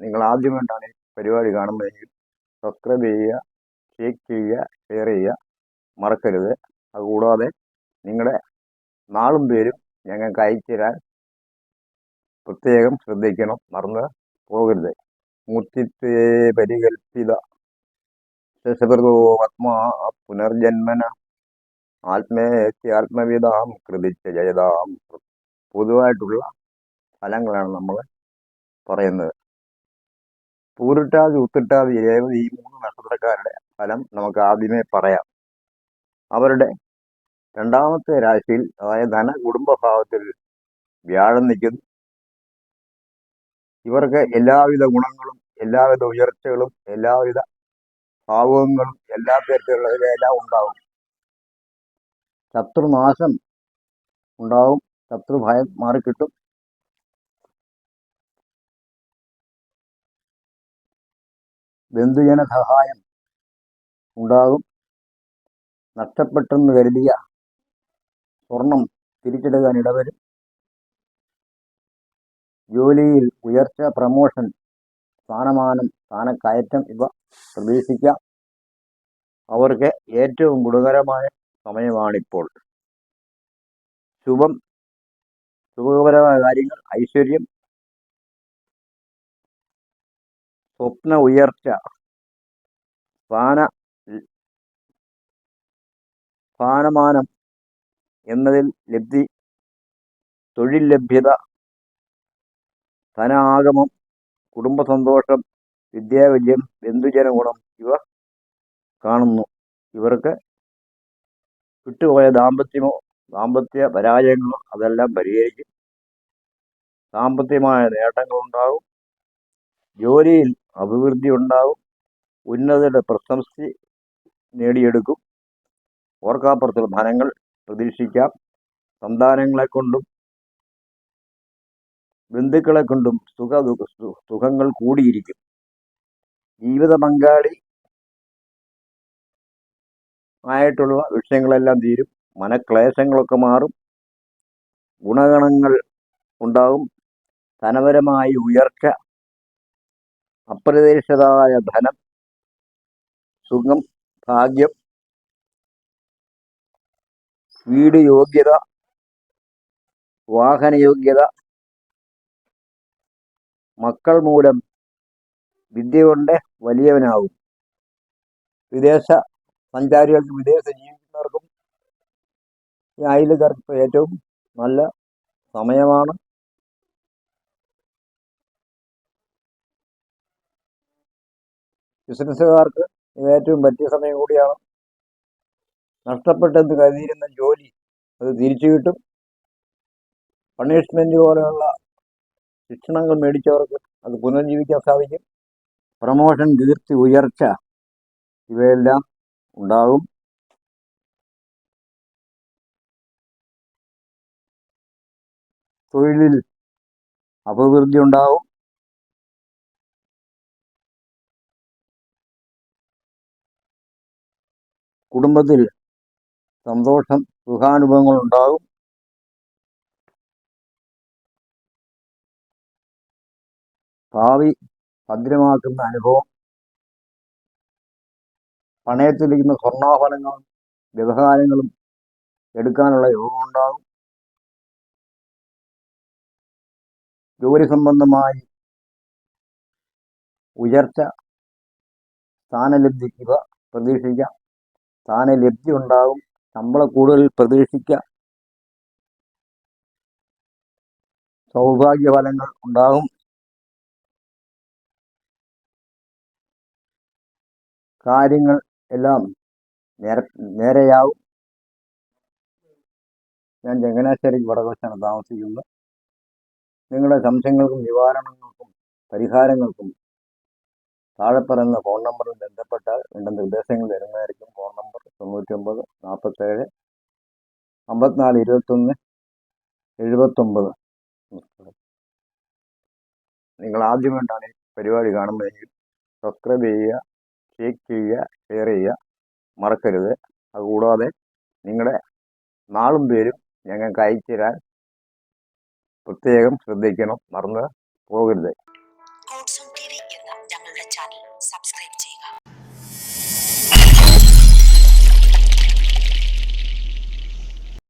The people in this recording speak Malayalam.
നിങ്ങൾ ആദ്യമായിട്ടാണ് പരിപാടി കാണുന്നതെങ്കിൽ സബ്സ്ക്രൈബ് ചെയ്യുക ഷെയർ ചെയ്യുക ഷെയർ ചെയ്യുക മറക്കരുത്. അതുകൂടാതെ നിങ്ങളുടെ നാളും പേരും ഞങ്ങൾക്ക് അയച്ചു തരാൻ പ്രത്യേകം ശ്രദ്ധിക്കണം. മറന്ന് പോകരുത്. മൂർത്തിത്തെ പരികൽപ്പിത ശശഭൃതോ ആത്മാ പുനർജന്മന ആത്മേത്തി ആത്മവിധാം കൃതിച്ച ജയതാം. പൊതുവായിട്ടുള്ള ഫലങ്ങളാണ് നമ്മൾ പറയുന്നത്. പൂരിട്ടാതി ഉത്തിട്ടാതി രേവതി ഈ മൂന്ന് നക്ഷത്രക്കാരുടെ ഫലം നമുക്ക് ആദ്യമേ പറയാം. അവരുടെ രണ്ടാമത്തെ രാശിയിൽ അതായത് ധന കുടുംബഭാവത്തിൽ വ്യാഴം നിൽക്കുന്നു. ഇവർക്ക് എല്ലാവിധ ഗുണങ്ങളും എല്ലാവിധ ഉയർച്ചകളും എല്ലാവിധ ഭാവങ്ങളും എല്ലാ തരത്തിലുള്ളതിലെല്ലാം ഉണ്ടാവും. ശത്രുനാശം ഉണ്ടാവും. ശത്രുഭയം മാറിക്കിട്ടും. ബന്ധുജന സഹായം ഉണ്ടാകും. നഷ്ടപ്പെട്ടെന്ന് കരുതിയ സ്വർണം തിരിച്ചെടുക്കാൻ ഇടവരും. ജോലിയിൽ ഉയർച്ച പ്രമോഷൻ സ്ഥാനമാനം സ്ഥാനക്കയറ്റം ഇവ പ്രതീക്ഷിക്കാം. അവർക്ക് ഏറ്റവും ഗുണകരമായ സമയമാണിപ്പോൾ. ശുഭം സുഖകരമായ കാര്യങ്ങൾ ഐശ്വര്യം സ്വപ്ന ഉയർച്ച. സ്ഥാന സ്ഥാനമാനം എന്നതിൽ ലബ്ധി തൊഴിൽ ലഭ്യത ധനാഗമം കുടുംബ സന്തോഷം വിദ്യാവിജയം ബന്ധുജന ഗുണം ഇവ കാണുന്നു. ഇവർക്ക് വിട്ടുപോയ ദാമ്പത്യമോ ദാമ്പത്യ പരാജയങ്ങളോ അതെല്ലാം പരിഹരിക്കും സാമ്പത്തികമായ നേട്ടങ്ങളുണ്ടാകും. ജോലിയിൽ അഭിവൃദ്ധി ഉണ്ടാവും. ഉന്നതരുടെ പ്രശംസി നേടിയെടുക്കും. ഓർക്കാപ്പുറത്തുള്ള ധനങ്ങൾ പ്രതീക്ഷിക്കാം. സന്താനങ്ങളെ കൊണ്ടും ബന്ധുക്കളെ കൊണ്ടും സുഖ സുഖങ്ങൾ കൂടിയിരിക്കും. ജീവിത പങ്കാളി ആയിട്ടുള്ള വിഷയങ്ങളെല്ലാം തീരും. മനക്ലേശങ്ങളൊക്കെ മാറും. ഗുണഗണങ്ങൾ ഉണ്ടാകും ധനപരമായി ഉയർച്ച അപ്രതീക്ഷിതമായ ധനം സുഖം ഭാഗ്യം വീട് യോഗ്യത വാഹന യോഗ്യത മക്കൾ മൂലം വിദ്യ കൊണ്ട് വലിയവനാകും. വിദേശ സഞ്ചാരികൾക്ക് വിദേശ ജീവിക്കുന്നവർക്കും ഈ ഏറ്റവും നല്ല സമയമാണ്. ബിസിനസ്സുകാർക്ക് ഏറ്റവും പറ്റിയ സമയം കൂടിയാണ് നഷ്ടപ്പെട്ടെന്ന് കരുതിയിരുന്ന ജോലി അത് തിരിച്ചു കിട്ടും. പണിഷ്മെന്റ് പോലെയുള്ള ശിക്ഷണങ്ങൾ മേടിച്ചവർക്ക് അത് പുനർജീവിക്കാൻ സാധിക്കും. പ്രമോഷൻ കീർത്തി ഉയർച്ച ഇവയെല്ലാം ഉണ്ടാകും. തൊഴിലിൽ അഭിവൃദ്ധി ഉണ്ടാവും കുടുംബത്തിൽ സന്തോഷം സുഖാനുഭവങ്ങൾ ഉണ്ടാകും. ഭാവി ഭദ്രമാക്കുന്ന അനുഭവം. പണയത്തിലിരിക്കുന്ന സ്വർണാഭരണങ്ങളും വ്യവഹാരങ്ങളും എടുക്കാനുള്ള യോഗം ഉണ്ടാകും. ജോലി സംബന്ധമായി ഉയർച്ച സ്ഥാനലബ്ധി ഇവ പ്രതീക്ഷിക്കാം. സ്ഥാനലബ്ധി ഉണ്ടാകും ശമ്പള കൂടുതൽ പ്രതീക്ഷിക്കാം സൗഭാഗ്യഫലങ്ങൾ ഉണ്ടാകും. കാര്യങ്ങൾ എല്ലാം നേര നേരെയാവും. ഞാൻ ചങ്ങനാശ്ശേരി വടകോശാണ് താമസിക്കുന്നത്. നിങ്ങളുടെ സംശയങ്ങൾക്കും നിവാരണങ്ങൾക്കും പരിഹാരങ്ങൾക്കും താഴെ പറയുന്ന ഫോൺ നമ്പറിൽ ബന്ധപ്പെട്ടാൽ വേണ്ട നിർദ്ദേശങ്ങൾ തരുന്നതായിരിക്കും ഫോൺ നമ്പർ തൊണ്ണൂറ്റി ഒമ്പത് നാൽപ്പത്തേഴ് അമ്പത്തിനാല് ഇരുപത്തൊന്ന് എഴുപത്തൊമ്പത്. നിങ്ങൾ ആദ്യമായിട്ടാണ് ഈ പരിപാടി കാണുന്നതെങ്കിൽ സബ്സ്ക്രൈബ് ചെയ്യുക ഷേക്ക് ചെയ്യുക ഷെയർ ചെയ്യുക മറക്കരുത്. അതുകൂടാതെ നിങ്ങളുടെ നാളും പേരും ഞങ്ങൾക്ക് അയച്ചു തരാൻ പ്രത്യേകം ശ്രദ്ധിക്കണം. മറന്ന് പോകരുത്. subscribe.